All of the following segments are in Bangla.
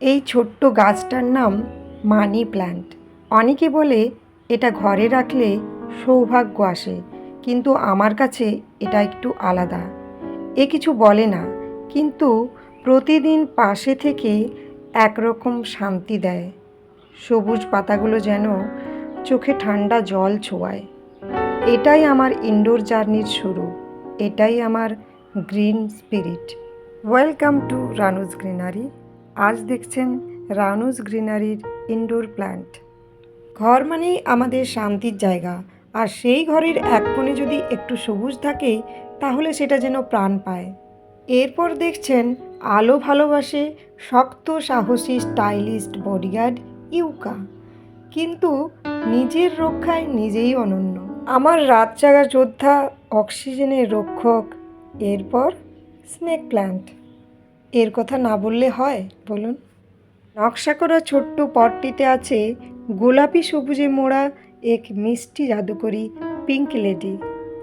এই ছোট্ট গাছটার নাম মানি প্ল্যান্ট। অনেকে বলে, এটা ঘরে রাখলে সৌভাগ্য আসে, কিন্তু আমার কাছে এটা একটু আলাদা। এ কিছু বলে না, কিন্তু প্রতিদিন পাশে থেকে একরকম শান্তি দেয়। সবুজ পাতাগুলো যেন চোখে ঠান্ডা জল ছোঁয়ায়। এটাই আমার ইনডোর জার্নির শুরু। এটাই আমার green spirit welcome to Ranu's greenery আজ দেখছেন রানুজ গ্রিনারির ইনডোর প্ল্যান্ট ঘর মানেই আমাদের শান্তির জায়গা, আর সেই ঘরের এক কোণে যদি একটু সবুজ থাকে, তাহলে সেটা যেন প্রাণ পায়। এরপর দেখছেন আলো ভালোবাসে শক্ত, সাহসী, স্টাইলিস্ট বডিগার্ড ইউকা। কিন্তু নিজের রক্ষায় নিজেই অনন্য। আমার রাত জাগা যোদ্ধা, অক্সিজেনের রক্ষক, এরপর স্নেক প্ল্যান্ট। এর কথা না বললে হয়? বলুন। নকশা করা ছোট্ট পটটিতে আছে গোলাপি সবুজে মোড়া এক মিষ্টি জাদুকরি পিঙ্ক লেডি।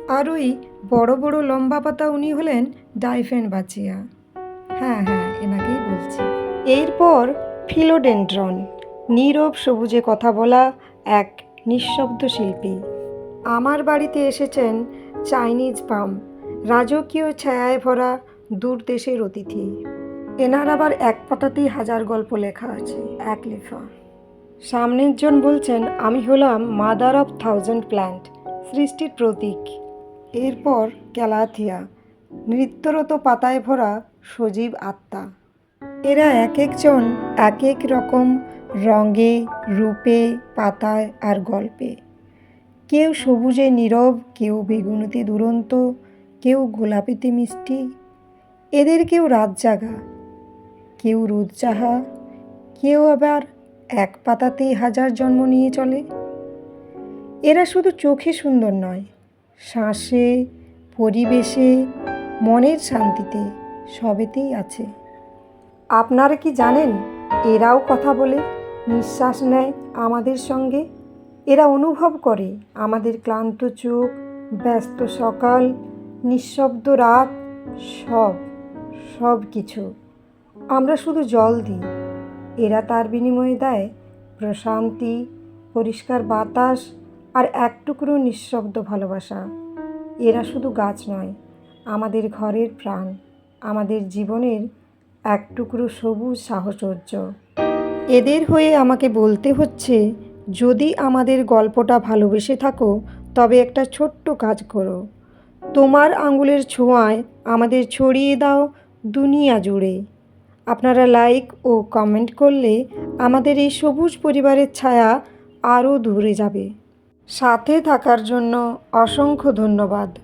আর ওই বড় বড় লম্বা পাতা উনি হলেন ডাইফেন বাচিয়া। হ্যাঁ হ্যাঁ এনাকেই বলছি। এরপর ফিলোডেন্ড্রন, নীরব সবুজে কথা বলা এক নিঃশব্দ শিল্পী। আমার বাড়িতে এসেছেন চাইনিজ পাম, রাজকীয় ছায়ায় ভরা দূর দেশের অতিথি। এনার আবার এক পাতাতেই হাজার গল্প লেখা আছে, এক লেখা। সামনের জন বলছেন, আমি হলাম মাদার অফ থাউজেন্ড প্ল্যান্ট সৃষ্টির প্রতীক। এরপর ক্যালাথিয়া, নৃত্যরত পাতায় ভরা সজীব আত্মা। এরা এক একজন এক এক রকম, রঙে, রূপে, পাতায় আর গল্পে। কেউ সবুজে নীরব, কেউ বেগুনিতে দুরন্ত, কেউ গোলাপিতে মিষ্টি। এদের কেউ রাত জাগা, কেউ রোদ চাহা, কেউ আবার এক পাতাতেই হাজার জন্ম নিয়ে চলে। এরা শুধু চোখে সুন্দর নয়, শ্বাসে, পরিবেশে, মনের শান্তিতে সবেতেই আছে। আপনারা কি জানেন, এরাও কথা বলে, নিঃশ্বাস নেয় আমাদের সঙ্গে? এরা অনুভব করে আমাদের ক্লান্ত চোখ, ব্যস্ত সকাল, নিঃশব্দ রাত, সব। সব কিছু। আমরা শুধু জল দিই। এরা তার বিনিময়ে দেয় প্রশান্তি, পরিষ্কার বাতাস আর এক টুকরো নিঃশব্দ ভালোবাসা। এরা শুধু গাছ নয়, আমাদের ঘরের প্রাণ, আমাদের জীবনের এক টুকরো সবুজ সাহচর্য। এদের হয়ে আমাকে বলতে হচ্ছে, যদি আমাদের গল্পটা ভালোবেসে থাকো, তবে একটা ছোট্ট কাজ করো। তোমার আঙুলের ছোঁয়ায় আমাদের ছড়িয়ে দাও দুনিয়া জুড়ে। আপনারা লাইক ও কমেন্ট করলে আমাদের এই সবুজ পরিবারের ছায়া আরও দূরে যাবে। সাথে থাকার জন্য অসংখ্য ধন্যবাদ।